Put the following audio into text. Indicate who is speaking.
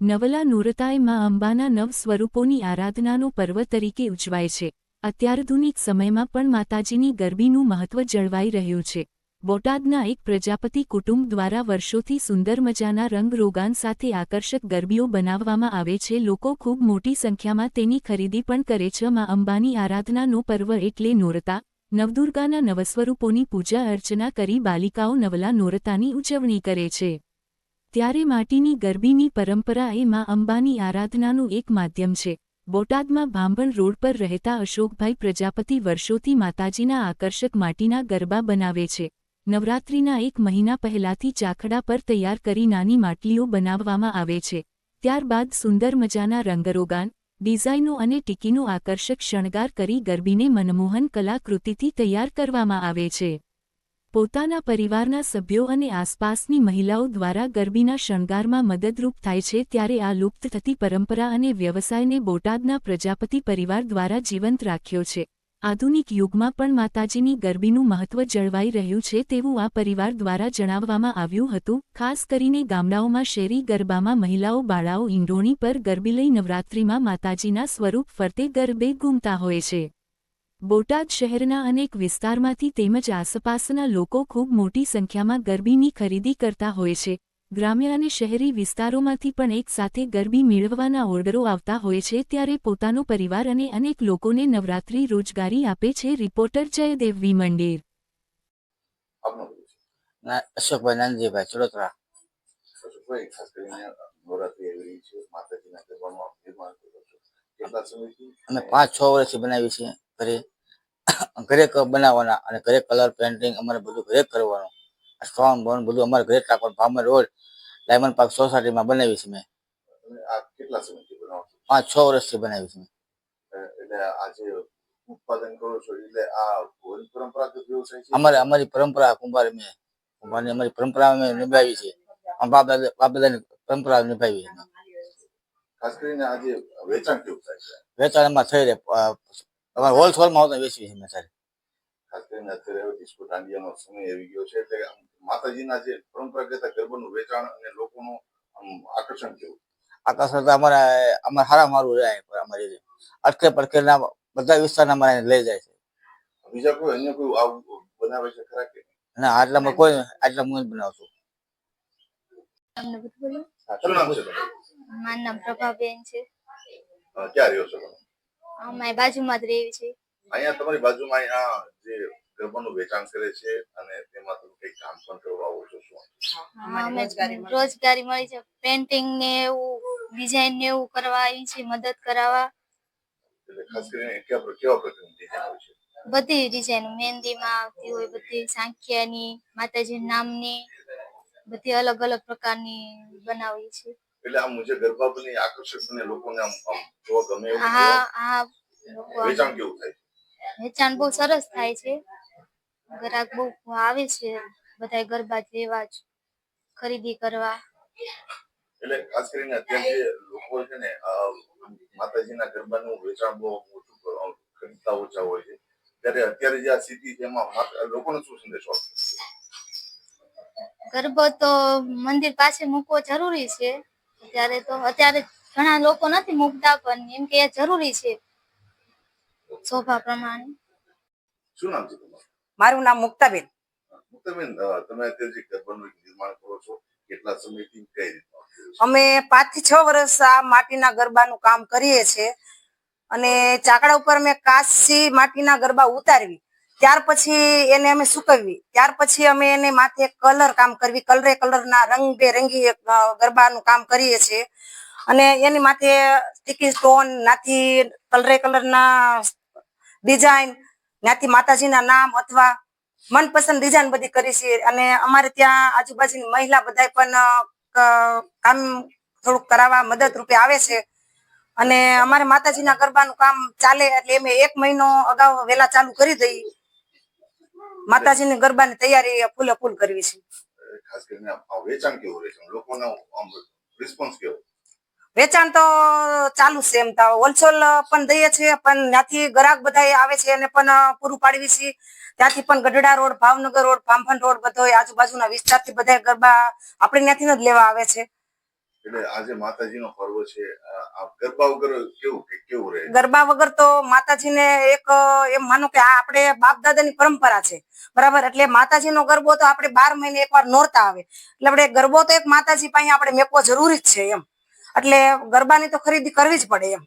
Speaker 1: નવલા નૂરતાએ માં અંબાના નવ સ્વરૂપોની આરાધનાનો પર્વ તરીકે ઉજવાય છે. અત્યાધુનિક સમયમાં પણ માતાજીની ગરબીનું મહત્વ જળવાઈ રહ્યું છે. બોટાદના એક પ્રજાપતિ કુટુંબ દ્વારા વર્ષોથી સુંદર મજાના રંગરોગાન સાથે આકર્ષક ગરબીઓ બનાવવામાં આવે છે. લોકો ખૂબ મોટી સંખ્યામાં તેની ખરીદી પણ કરે છે. માં અંબાની આરાધનાનો પર્વ એટલે નોરતા. નવદુર્ગાના નવસ્વરૂપોની પૂજા અર્ચના કરી બાલિકાઓ નવલા નોરતાની ઉજવણી કરે છે. ત્યારે માટીની ગરબીની પરંપરા એ મા અંબાની આરાધનાનું એક માધ્યમ છે. બોટાદમાં ભાંભણ રોડ પર રહેતા અશોકભાઈ પ્રજાપતિ વર્ષોથી માતાજીના આકર્ષક માટીના ગરબા બનાવે છે. નવરાત્રિના એક મહિના પહેલાથી ચાખડા પર તૈયાર કરી નાની માટલીઓ બનાવવામાં આવે છે. ત્યારબાદ સુંદર મજાના રંગરોગાન, ડિઝાઇનો અને ટીકીનો આકર્ષક શણગાર કરી ગરબીને મનમોહન કલાકૃતિથી તૈયાર કરવામાં આવે છે. પોતાના પરિવારના સભ્યો અને આસપાસની મહિલાઓ દ્વારા ગરબીના શણગારમાં મદદરૂપ થાય છે ત્યારે આ લુપ્ત થતી પરંપરા અને વ્યવસાયને બોટાદના પ્રજાપતિ પરિવાર દ્વારા જીવંત રાખ્યો છે. આધુનિક યુગમાં પણ માતાજીની ગરબીનું મહત્વ જળવાઈ રહ્યું છે તેવું આ પરિવાર દ્વારા જણાવવામાં આવ્યું હતું. ખાસ કરીને ગામડાઓમાં શેરી ગરબામાં મહિલાઓ, બાળાઓ ઈંડોણી પર ગરબી લઈ નવરાત્રિમાં માતાજીના સ્વરૂપ ફરતે ગરબે ઘૂમતા હોય છે. બોટાદ શહેરના અનેક વિસ્તારમાંથી તેમજ આસપાસના લોકો ખૂબ મોટી સંખ્યામાં ગરબીની ખરીદી કરતા હોય છે. ગ્રામ્ય અને શહેરી વિસ્તારોમાંથી પણ એકસાથે ગરબી મેળવવાના ઓર્ડરો આવતા હોય છે ત્યારે પોતાનો પરિવાર અને અનેક લોકોને નવરાત્રી રોજગારી આપે છે. Reporter Jaydev V. મંડેર.
Speaker 2: Ashokbhai Nanjibhai Chadotara.
Speaker 3: Ashokbhai, ખાસ કરીને નવરાત્રી આવી રહી છે. માતાજીના ગરબાનું આપ નિર્માણ કરો છો કેટલા સમયથી?
Speaker 2: અમે પાંચ છ વર્ષથી બનાવી છીએ. ઘરે ઘરે ક- બનાવવાના અને ઘરે કલર પેન્ટિંગ અમારે બધું ઘરે કરવાનું. સ્ટોન બોન બધું અમારે ઘરે રાખવાનું. ભામર રોડ ડાયમંડ પાર્ક સોસાયટીમાં બનાવી છે મેં
Speaker 3: કેટલા સમયથી બનાવો
Speaker 2: પાંચ છ વર્ષથી બનાવી છે મેં
Speaker 3: એટલે આજે ઉત્પાદન કરો છો એટલે આ પરંપરાગત વ્યવસાય છે?
Speaker 2: અમારે અમારી પરંપરા કુંભાર મેં. કુંભારની અમારી પરંપરા અમે નિભાવી છે. બાપ દાદા બાપ દાદાની પરંપરા નિભાવી છે.
Speaker 3: ખાસ કરીને વેચાણ કેવું થાય છે?
Speaker 2: વેચાણ એમાં થઈ રહે. અમારે હોલસેલમાં આવતા વેચવી છે અમે સારી
Speaker 3: ખાસ કરીને અત્યારે હવે ડિસ્કો દાંડિયાનો સમય આવી ગયો છે એટલે માતાજીના જે પરંપરાગત ગરબાનું વેચાણ અને લોકોનું આકર્ષણ કેવું?
Speaker 2: આકર્ષણ તો અમારા અમારે સારા મારું રહે અમારી અટકે પડકેના બધા વિસ્તારના અમારે લઈ જાય છે.
Speaker 3: બીજા કોઈ અન્ય કોઈ આવું બનાવે છે ખરા કે?
Speaker 2: ના આટલામાં કોઈ આટલા હું જ બનાવું છું
Speaker 4: તમને બધું બોલો.
Speaker 3: શું નામ છે? તમારું
Speaker 4: મારું નામ પ્રભાબેન છે.
Speaker 3: ક્યાં રહ્યો છો તમે?
Speaker 4: અમારી બાજુમાં જ રહે છે.
Speaker 3: અહીંયા તમારી બાજુમાં અહીંયા જે ગરબાનું વેચાણ કરે છે અને તેમાં તમે કઈ કામ પણ કરવા આવો છો શું?
Speaker 4: રોજગારી મળી છે. પેન્ટિંગ ને એવું ડિઝાઇન ને એવું કરવા આવી છે મદદ કરાવવા.
Speaker 3: એટલે ખાસ કરીને કેવા કેવા પ્રકારની ડિઝાઇન હોય છે?
Speaker 4: બધી ડિઝાઇન મહેંદીમાં આવતી હોય બધી સાંખ્યાની માતાજી નામની બધી અલગ અલગ પ્રકારની બનાવી છે
Speaker 3: એટલે આમ મુજબ ગરબા બની આકર્ષક બને લોકોને આમ આમ જોવા ગમે એવું
Speaker 4: હા હા.
Speaker 3: વેચાણ કેવું થાય?
Speaker 4: વેચાણ બહુ સરસ થાય છે. ગ્રાહક બહુ આવે છે બધા ગરબા લેવા જ ખરીદી કરવા.
Speaker 3: એટલે ખાસ કરીને અત્યારે જે લોકો છે ને માતાજીના ગરબાનું વેચાણ બહુ કર- ખરીદતા ઓછા હોય છે. ત્યારે અત્યારે જે આ સ્થિતિ છે એમાં લોકોને શું સંદેશો આપશે?
Speaker 4: ગરબો તો મંદિર પાસે મૂકવો જરૂરી છે. અત્યારે તો અત્યારે ઘણા લોકો નથી મૂકતા પણ એમ કે જરૂરી છે. શોભા પ્રમાણે.
Speaker 3: શું નામ છે તમારું?
Speaker 5: મારું નામ મુક્તાબેન.
Speaker 3: મુક્તાબેન તમે અત્યારે જે ગરબાનું નિર્માણ કરો છો કેટલા સમયથી કઈ રીતના
Speaker 5: અમે પાંચથી છ વર્ષ આ માટીના ગરબાનું કામ કરીએ છીએ. અને ચાકડા ઉપર અમે કાશી માટીના ગરબા ઉતારવી. ત્યાર પછી એને અમે સુકવવી. ત્યાર પછી અમે એને માથે કલર કામ કરવી. કલરે કલરના રંગબેરંગી ગરબાનું કામ કરીએ છીએ. અને એની માથે સ્ટીકી સ્ટોન નાથી કલરે કલરના ડિઝાઇન નાથી માતાજીના નામ અથવા મનપસંદ ડિઝાઇન બધી કરી છે અને અમારે ત્યાં આજુબાજુની મહિલા બધા પણ કામ થોડુંક કરાવવા મદદ રૂપે આવે છે. અને અમારે માતાજીના ગરબાનું કામ ચાલે એટલે અમે એક મહિનો અગાઉ વેલા ચાલુ કરી દઈ. માતાજીની ગરબાની તૈયારી ફૂલે ફૂલ કરવી છે.
Speaker 3: ખાસ કરીને વેચાણ કેવું રહે છે? લોકોનો રિસ્પોન્સ કેવો?
Speaker 5: વેચાણ તો ચાલુ છે એમ તો. હોલસેલ પણ દઈએ છીએ પણ ત્યાંથી ગ્રાહક બધા આવે છે એને પણ પૂરું પાડવી છીએ ત્યાંથી પણ ગઢડા રોડ ભાવનગર રોડ પામફન રોડ બધો આજુબાજુના વિસ્તારથી બધા ગરબા આપણે ત્યાંથી જ લેવા આવે છે.
Speaker 3: એટલે આજે માતાજીનો પર્વ છે. ગરબા વગર કેવું કે કેવું રહે?
Speaker 5: ગરબા વગર તો માતાજીને એક, એમ માનો કે આ આપણે બાપ દાદાની પરંપરા છે. બરાબર? એટલે માતાજીનો ગરબો તો આપણે બાર મહિને એકવાર નોરતા આવે. એટલે આપણે ગરબો તો એક માતાજી પાસે આપણે મેકવો જરૂરી જ છે એમ. એટલે ગરબાની તો ખરીદી કરવી જ પડે એમ.